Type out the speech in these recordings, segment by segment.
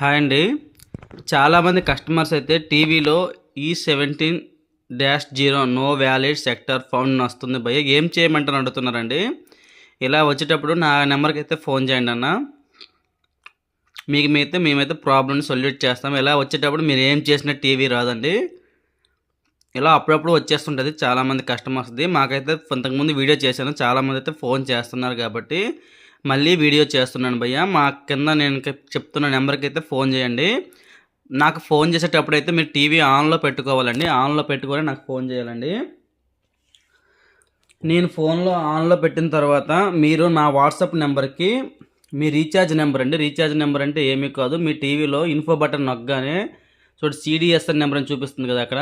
Hi అండి. చాలామంది customers అయితే టీవీలో ఈ seventeen dash zero no valid sector found వస్తుంది భయ్య. ఏం చేయమంటారు అడుగుతున్నారండి. ఇలా వచ్చేటప్పుడు నా నెంబర్కి అయితే ఫోన్ చేయండి అన్న. మీకు మీతే మేమైతే ప్రాబ్లమ్ని సొల్యూట్ చేస్తాం. ఇలా వచ్చేటప్పుడు మీరు ఏం చేసిన టీవీ రాదండి. ఇలా అప్పుడప్పుడు వచ్చేస్తుంటుంది చాలామంది కస్టమర్స్ది. మాకైతే ఇంతకుముందు వీడియో చేశాను. చాలామంది అయితే ఫోన్ చేస్తున్నారు కాబట్టి మళ్ళీ వీడియో చేస్తున్నాను భయ్య. మా కింద నేను చెప్తున్న నెంబర్కి అయితే ఫోన్ చేయండి. నాకు ఫోన్ చేసేటప్పుడు అయితే మీరు టీవీ ఆన్లో పెట్టుకోవాలండి. ఆన్లో పెట్టుకొని నాకు ఫోన్ చేయాలండి. నేను ఫోన్లో ఆన్లో పెట్టిన తర్వాత మీరు నా వాట్సాప్ నెంబర్కి మీ రీఛార్జ్ నెంబర్ అండి. రీఛార్జ్ నెంబర్ అంటే ఏమీ కాదు. మీ టీవీలో ఇన్ఫో బటన్ నొక్కగానే చూడు సిడిఎస్ఎన్ నెంబర్ అని చూపిస్తుంది కదా అక్కడ.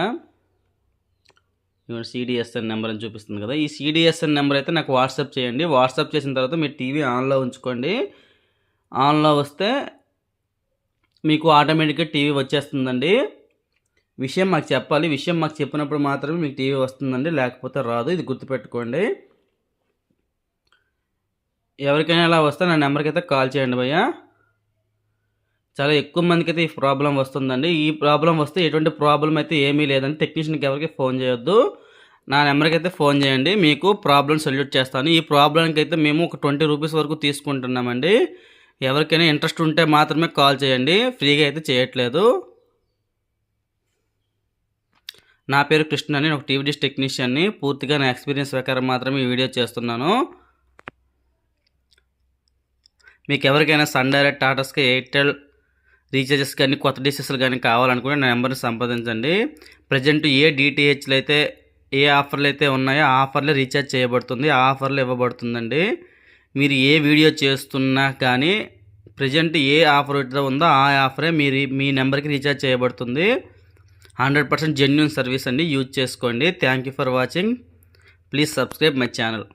సిడిఎస్ఎన్ నెంబర్ అని చూపిస్తుంది కదా. ఈ సిడిఎస్ఎన్ నెంబర్ అయితే నాకు వాట్సాప్ చేయండి. వాట్సాప్ చేసిన తర్వాత మీరు టీవీ ఆన్లో ఉంచుకోండి. ఆన్లో వస్తే మీకు ఆటోమేటిక్గా టీవీ వచ్చేస్తుందండి. విషయం మాకు చెప్పాలి. విషయం మాకు చెప్పినప్పుడు మాత్రమే మీకు టీవీ వస్తుందండి. లేకపోతే రాదు. ఇది గుర్తుపెట్టుకోండి. ఎవరికైనా ఇలా వస్తే నా నెంబర్కి అయితే కాల్ చేయండి భయ్యా. చాలా ఎక్కువ మందికి అయితే ఈ ప్రాబ్లం వస్తుందండి. ఈ ప్రాబ్లం వస్తే ఎటువంటి ప్రాబ్లం అయితే ఏమీ లేదండి. టెక్నీషియన్కి ఎవరికి ఫోన్ చేయొద్దు. నా నెంబర్కి అయితే ఫోన్ చేయండి. మీకు ప్రాబ్లం సొల్యూట్ చేస్తాను. ఈ ప్రాబ్లంకి అయితే మేము ఒక ట్వంటీ రూపీస్ వరకు తీసుకుంటున్నామండి. ఎవరికైనా ఇంట్రెస్ట్ ఉంటే మాత్రమే కాల్ చేయండి. ఫ్రీగా అయితే చేయట్లేదు. నా పేరు కృష్ణ అని నేను ఒక టీవీ డిష్ టెక్నీషియన్ని. పూర్తిగా నా ఎక్స్పీరియన్స్ ప్రకారం మాత్రమే ఈ వీడియో చేస్తున్నాను. మీకు ఎవరికైనా సన్ డైరెక్ట్ టాటాస్కి ఎయిర్టెల్ రీఛార్జెస్ కానీ కొత్త డిషెస్లు కానీ కావాలనుకుంటే నా నెంబర్ని సంప్రదించండి. ప్రజెంట్ ఏ డిటిహెచ్లు అయితే ఏ ఆఫర్లు అయితే ఉన్నాయో ఆ ఆఫర్లే రీఛార్జ్ చేయబడుతుంది ఆ ఆఫర్లు ఇవ్వబడుతుందండి. మీరు ఏ వీడియో చేస్తున్నా కానీ ప్రజెంట్ ఏ ఆఫర్ అయితే ఉందో ఆ ఆఫరే మీరు మీ నెంబర్కి రీఛార్జ్ చేయబడుతుంది. హండ్రెడ్ పర్సెంట్ జెన్యున్ సర్వీస్ అండి యూజ్ చేసుకోండి. Thank you for watching. Please subscribe my channel.